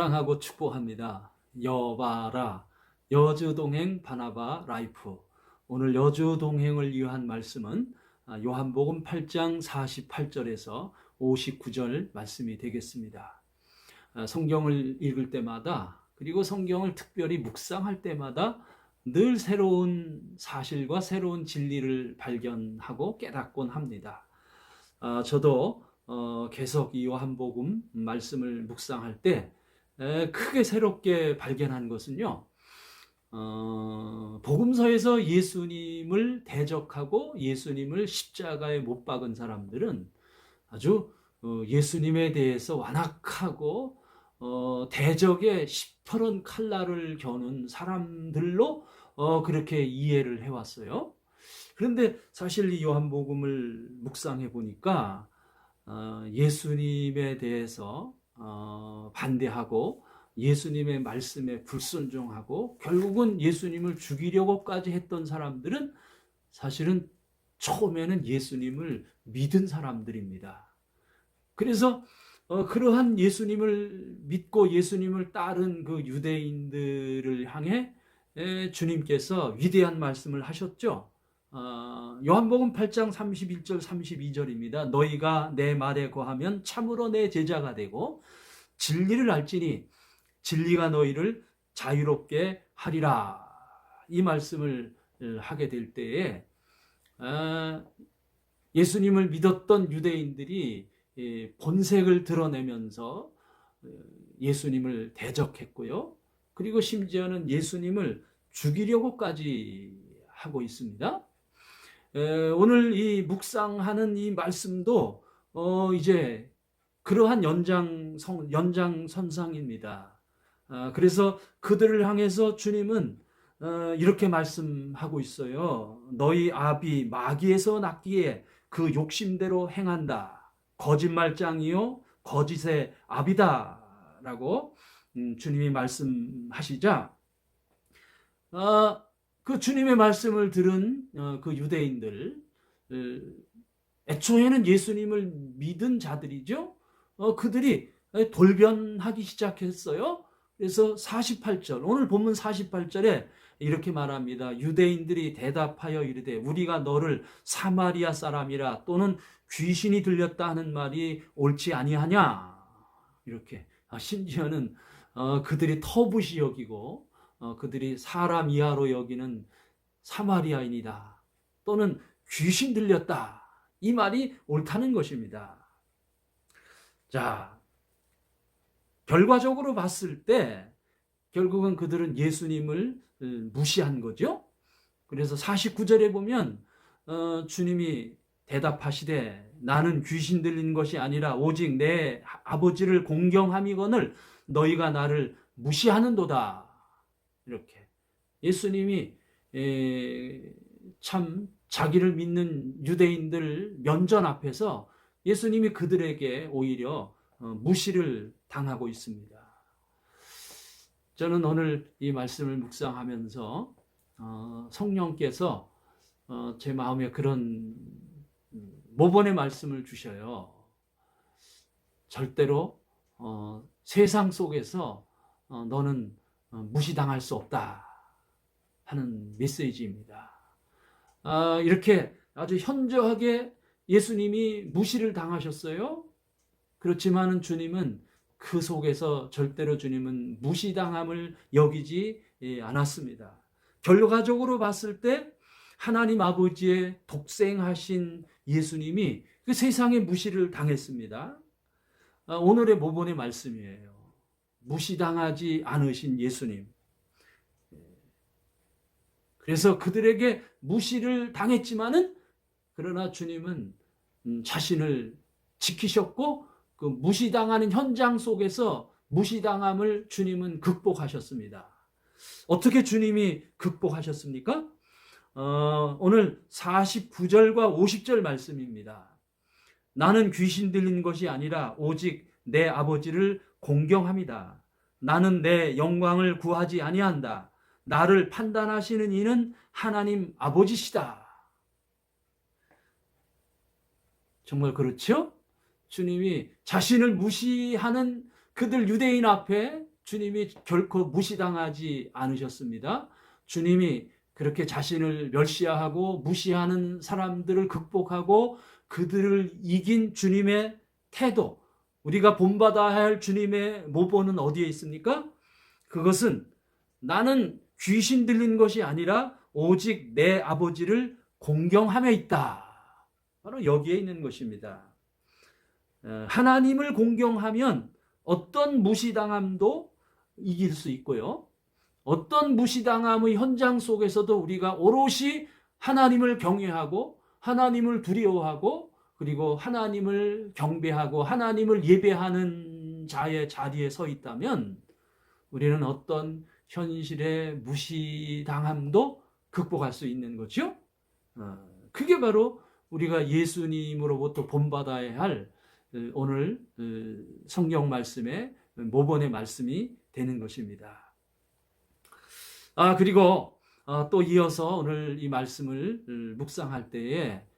사랑하고 축복합니다. 여바라 여주동행 바나바 라이프 오늘 여주동행을 위한 말씀은 아, 요한복음 8장 48절에서 59절 말씀이 되겠습니다. 아, 성경을 읽을 때마다 그리고 성경을 특별히 묵상할 때마다 늘 새로운 사실과 새로운 진리를 발견하고 깨닫곤 합니다. 아, 저도 어, 계속 이 요한복음 말씀을 묵상할 때 에, 크게 새롭게 발견한 것은요. 어, 복음서에서 예수님을 대적하고 예수님을 십자가에 못 박은 사람들은 아주 어, 예수님에 대해서 완악하고 어, 대적의 시퍼런 칼날을 겨눈 사람들로 어, 그렇게 이해를 해왔어요. 그런데 사실 이 요한복음을 묵상해 보니까 어, 예수님에 대해서 어, 반대하고 예수님의 말씀에 불순종하고 결국은 예수님을 죽이려고까지 했던 사람들은 사실은 처음에는 예수님을 믿은 사람들입니다. 그래서 어, 그러한 예수님을 믿고 예수님을 따른 그 유대인들을 향해 에, 주님께서 위대한 말씀을 하셨죠. 어, 요한복음 8장 31절 32절입니다. 너희가 내 말에 거하면 참으로 내 제자가 되고 진리를 알지니 진리가 너희를 자유롭게 하리라. 이 말씀을 하게 될 때에 아, 예수님을 믿었던 유대인들이 예, 본색을 드러내면서 어, 예수님을 대적했고요. 그리고 심지어는 예수님을 죽이려고까지 하고 있습니다. 오늘 이 묵상하는 이 말씀도 어 이제 그러한 연장 성 연장 선상입니다. 아, 그래서 그들을 향해서 주님은 어, 이렇게 말씀하고 있어요. 너희 아비 마귀에서 낳기에 그 욕심대로 행한다. 거짓말장이요 거짓의 아비다라고 음, 주님이 말씀하시자 아, 그 주님의 말씀을 들은 어, 그 유대인들 애초에는 예수님을 믿은 자들이죠. 어, 그들이 돌변하기 시작했어요. 그래서 48절 오늘 본문 48절에 이렇게 말합니다. 유대인들이 대답하여 이르되 우리가 너를 사마리아 사람이라 또는 귀신이 들렸다 하는 말이 옳지 아니하냐 이렇게 아, 심지어는 어, 그들이 터부시 여기고 어, 그들이 사람 이하로 여기는 사마리아인이다. 또는 귀신 들렸다. 이 말이 옳다는 것입니다. 자, 결과적으로 봤을 때 결국은 그들은 예수님을 어, 무시한 거죠. 그래서 49절에 보면 어, 주님이 대답하시되 나는 귀신 들린 것이 아니라 오직 내 아버지를 공경함이거늘 너희가 나를 무시하는도다. 이렇게 예수님이 참 자기를 믿는 유대인들 면전 앞에서 예수님이 그들에게 오히려 어, 무시를 당하고 있습니다. 저는 오늘 이 말씀을 묵상하면서 어, 성령께서 어, 제 마음에 그런 모본의 말씀을 주셔요. 절대로 세상 속에서 너는 어, 무시당할 수 없다 하는 메시지입니다. 아, 이렇게 아주 현저하게 예수님이 무시를 당하셨어요. 그렇지만은 주님은 그 속에서 절대로 주님은 무시당함을 여기지 예, 않았습니다. 결과적으로 봤을 때 하나님 아버지의 독생하신 예수님이 그 세상에 무시를 당했습니다. 아, 오늘의 모본의 말씀이에요. 무시당하지 않으신 예수님. 그래서 그들에게 무시를 당했지만은 그러나 주님은 음, 자신을 지키셨고 그 무시당하는 현장 속에서 무시당함을 주님은 극복하셨습니다. 어떻게 주님이 극복하셨습니까? 어, 오늘 49절과 50절 말씀입니다. 나는 귀신 들린 것이 아니라 오직 내 아버지를 공경합니다. 나는 내 영광을 구하지 아니한다. 나를 판단하시는 이는 하나님 아버지시다. 정말 그렇죠? 주님이 자신을 무시하는 그들 유대인 앞에 주님이 결코 무시당하지 않으셨습니다. 주님이 그렇게 자신을 멸시하고 무시하는 사람들을 극복하고 그들을 이긴 주님의 태도, 우리가 본받아야 할 주님의 모본은 어디에 있습니까? 그것은 나는 귀신 들린 것이 아니라 오직 내 아버지를 공경함에 있다. 바로 여기에 있는 것입니다. 어, 하나님을 공경하면 어떤 무시당함도 이길 수 있고요. 어떤 무시당함의 현장 속에서도 우리가 오롯이 하나님을 경외하고 하나님을 두려워하고 그리고 하나님을 경배하고 하나님을 예배하는 자의 자리에 서 있다면 우리는 어떤 현실의 무시당함도 극복할 수 있는 거죠. 어, 그게 바로 우리가 예수님으로부터 본받아야 할 어, 오늘 어, 성경 말씀의 모본의 말씀이 되는 것입니다. 아 그리고 어, 또 이어서 오늘 이 말씀을 어, 묵상할 때에 에,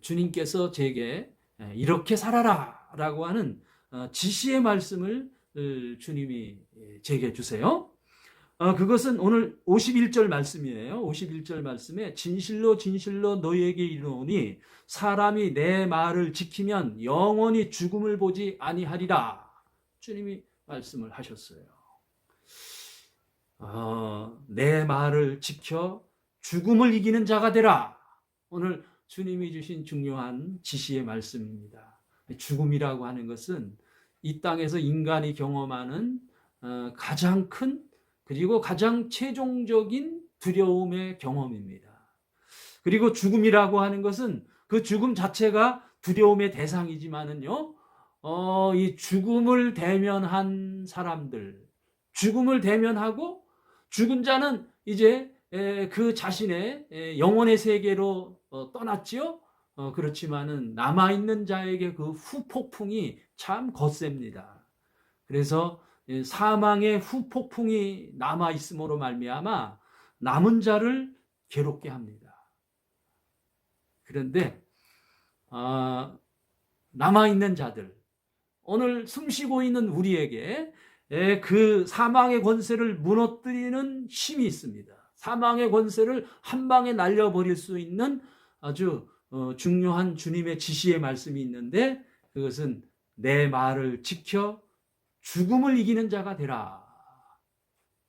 주님께서 제게 에, 이렇게 살아라 라고 하는 어, 지시의 말씀을 어, 주님이 에, 제게 주세요. 어, 그것은 오늘 51절 말씀이에요. 51절 말씀에 진실로 진실로 너희에게 이르노니 사람이 내 말을 지키면 영원히 죽음을 보지 아니하리라. 주님이 말씀을 하셨어요. 어, 내 말을 지켜 죽음을 이기는 자가 되라. 오늘 주님이 주신 중요한 지시의 말씀입니다. 죽음이라고 하는 것은 이 땅에서 인간이 경험하는 어, 가장 큰 그리고 가장 최종적인 두려움의 경험입니다. 그리고 죽음이라고 하는 것은 그 죽음 자체가 두려움의 대상이지만은요, 어, 이 죽음을 대면한 사람들, 죽음을 대면하고 죽은 자는 이제 에, 그 자신의 에, 영혼의 세계로 어, 떠났지요. 어, 그렇지만은 남아 있는 자에게 그 후폭풍이 참 거셉니다. 그래서 예, 사망의 후폭풍이 남아 있음으로 말미암아 남은 자를 괴롭게 합니다. 그런데 아, 남아 있는 자들 오늘 숨쉬고 있는 우리에게 예, 그 사망의 권세를 무너뜨리는 힘이 있습니다. 사망의 권세를 한 방에 날려버릴 수 있는 아주 어, 중요한 주님의 지시의 말씀이 있는데 그것은 내 말을 지켜 죽음을 이기는 자가 되라.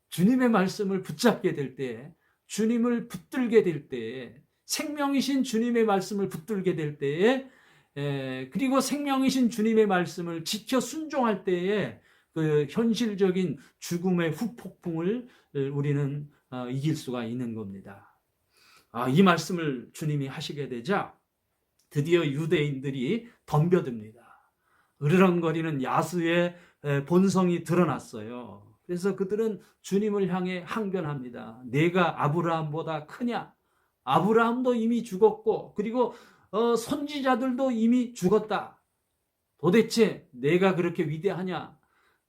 주님의 말씀을 붙잡게 될 때, 주님을 붙들게 될 때에, 생명이신 주님의 말씀을 붙들게 될 때에, 에, 그리고 생명이신 주님의 말씀을 지켜 순종할 때에 그 현실적인 죽음의 후폭풍을 우리는 어, 이길 수가 있는 겁니다. 아, 이 말씀을 주님이 하시게 되자 드디어 유대인들이 덤벼듭니다. 으르렁거리는 야수의 본성이 드러났어요. 그래서 그들은 주님을 향해 항변합니다. 내가 아브라함보다 크냐? 아브라함도 이미 죽었고, 그리고 어, 선지자들도 이미 죽었다. 도대체 내가 그렇게 위대하냐?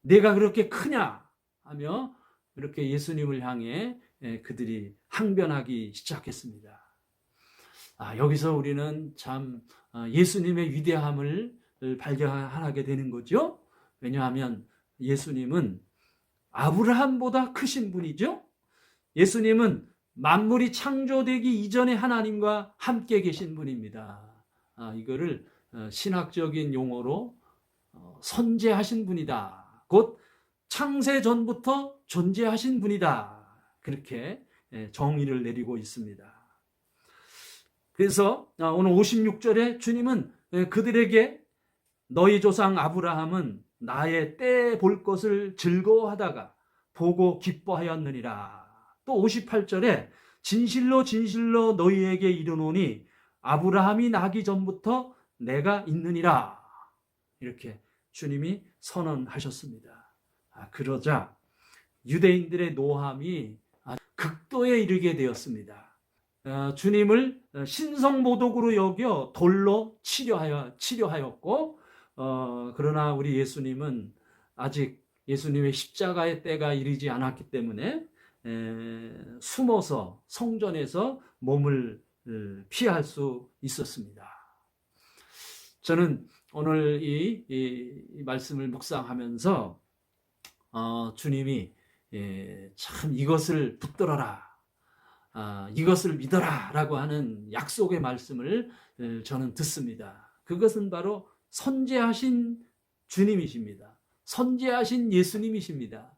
내가 그렇게 크냐? 하며 이렇게 예수님을 향해 그들이 항변하기 시작했습니다. 아, 여기서 우리는 참 어, 예수님의 위대함을 발견하게 되는 거죠. 왜냐하면 예수님은 아브라함보다 크신 분이죠. 예수님은 만물이 창조되기 이전에 하나님과 함께 계신 분입니다. 아, 이거를 어, 신학적인 용어로 어, 선재하신 분이다. 곧 창세 전부터 존재하신 분이다. 그렇게 예, 정의를 내리고 있습니다. 그래서 아, 오늘 56절에 주님은 예, 그들에게 너희 조상 아브라함은 나의 때 볼 것을 즐거워하다가 보고 기뻐하였느니라. 또 58절에 진실로 진실로 너희에게 이르노니 아브라함이 나기 전부터 내가 있느니라. 이렇게 주님이 선언하셨습니다. 아, 그러자 유대인들의 노함이 극도에 이르게 되었습니다. 어, 주님을 신성모독으로 여겨 돌로 치료하여, 치료하였고, 어, 그러나 우리 예수님은 아직 예수님의 십자가의 때가 이르지 않았기 때문에 에, 숨어서 성전에서 몸을 피할 수 있었습니다. 저는 오늘 이, 이, 이 말씀을 묵상하면서 어, 주님이 예, 참 이것을 붙들어라. 아, 이것을 믿어라 라고 하는 약속의 말씀을 에, 저는 듣습니다. 그것은 바로 선제하신 주님이십니다. 선제하신 예수님이십니다.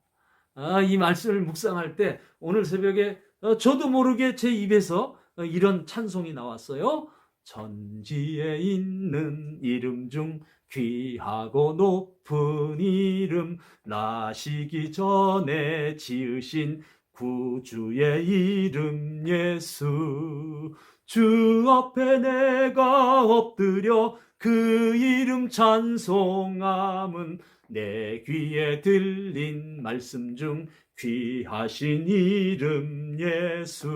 아, 이 말씀을 묵상할 때 오늘 새벽에 어, 저도 모르게 제 입에서 어, 이런 찬송이 나왔어요. 천지에 있는 이름 중 귀하고 높은 이름 나시기 전에 지으신 구주의 이름 예수. 주 앞에 내가 엎드려 그 이름 찬송함은 내 귀에 들린 말씀 중 귀하신 이름 예수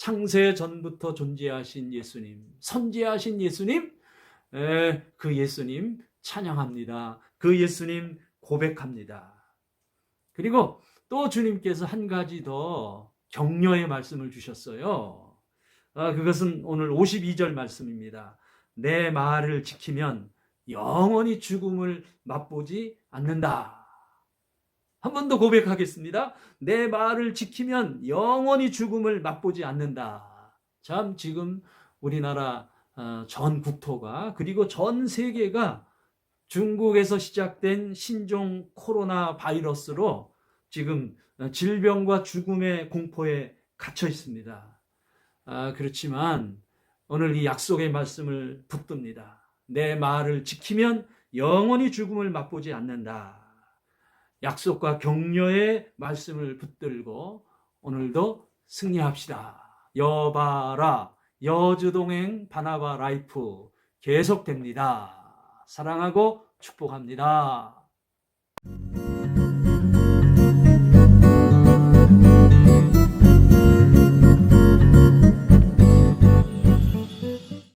창세 전부터 존재하신 예수님 선지하신 예수님 에, 그 예수님 찬양합니다 그 예수님 고백합니다 그리고 또 주님께서 한 가지 더 격려의 말씀을 주셨어요. 아, 그것은 오늘 52절 말씀입니다. 내 말을 지키면 영원히 죽음을 맛보지 않는다. 한 번 더 고백하겠습니다. 내 말을 지키면 영원히 죽음을 맛보지 않는다. 참 지금 우리나라 어, 전 국토가 그리고 전 세계가 중국에서 시작된 신종 코로나 바이러스로 지금 질병과 죽음의 공포에 갇혀 있습니다. 아, 그렇지만 오늘 이 약속의 말씀을 붙듭니다. 내 말을 지키면 영원히 죽음을 맛보지 않는다. 약속과 격려의 말씀을 붙들고 오늘도 승리합시다. 여바라 여주동행 바나바 라이프 계속됩니다. 사랑하고 축복합니다.